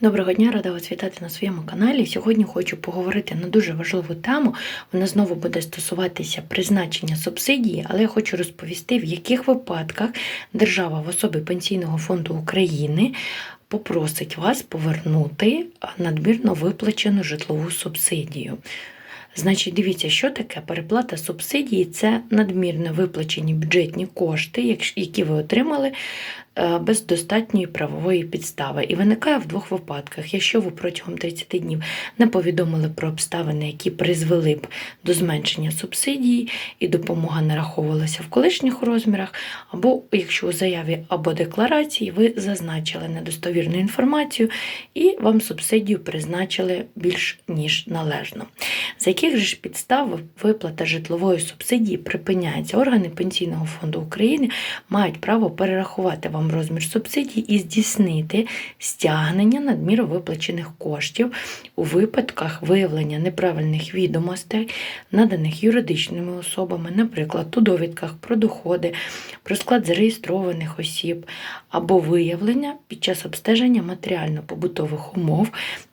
Доброго дня, рада вас вітати на своєму каналі. Сьогодні хочу поговорити на дуже важливу тему. Вона знову буде стосуватися призначення субсидії, але я хочу розповісти, в яких випадках держава в особі Пенсійного фонду України попросить вас повернути надмірно виплачену житлову субсидію. Значить, дивіться, що таке переплата субсидії це надмірно виплачені бюджетні кошти, які ви отримали без достатньої правової підстави. І виникає в двох випадках. Якщо ви протягом 30 днів не повідомили про обставини, які призвели б до зменшення субсидії, і допомога нараховувалася в колишніх розмірах, або якщо у заяві або декларації ви зазначили недостовірну інформацію і вам субсидію призначили більш ніж належно. За яких же ж підстав виплата житлової субсидії припиняється? Органи Пенсійного фонду України мають право перерахувати вам розмір субсидії і здійснити стягнення надміру виплачених коштів у випадках виявлення неправильних відомостей, наданих юридичними особами, наприклад, у довідках про доходи, про склад зареєстрованих осіб, або виявлення під час обстеження матеріально-побутових умов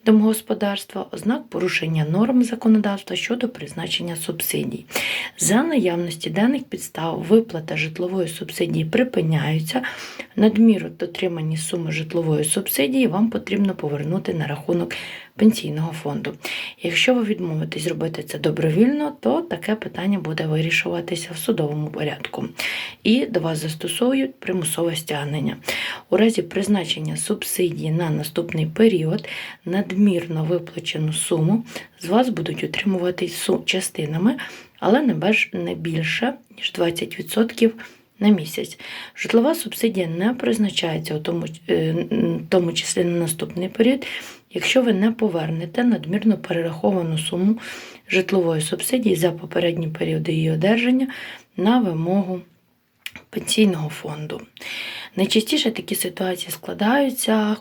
домогосподарства, ознак порушення норм законодавства щодо призначення субсидій. За наявності даних підстав виплата житлової субсидії припиняється. Надміру дотримані суми житлової субсидії вам потрібно повернути на рахунок пенсійного фонду. Якщо ви відмовитесь зробити це добровільно, то таке питання буде вирішуватися в судовому порядку. І до вас застосовують примусове стягнення. У разі призначення субсидії на наступний період надмірно виплачену суму з вас будуть утримувати су- частинами, але не більше, ніж 20% на місяць. Житлова субсидія не призначається у тому, е, тому числі на наступний період, якщо ви не повернете надмірно перераховану суму житлової субсидії за попередні періоди її одержання на вимогу пенсійного фонду. Найчастіше такі ситуації складаються,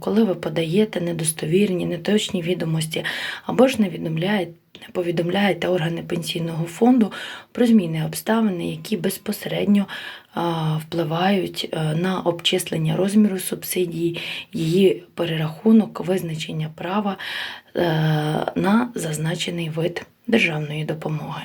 коли ви подаєте недостовірні, неточні відомості або ж не повідомляєте. Повідомляєте органи пенсійного фонду про зміни обставини, які безпосередньо впливають е, на обчислення розміру субсидії, її перерахунок, визначення права е, на зазначений вид державної допомоги.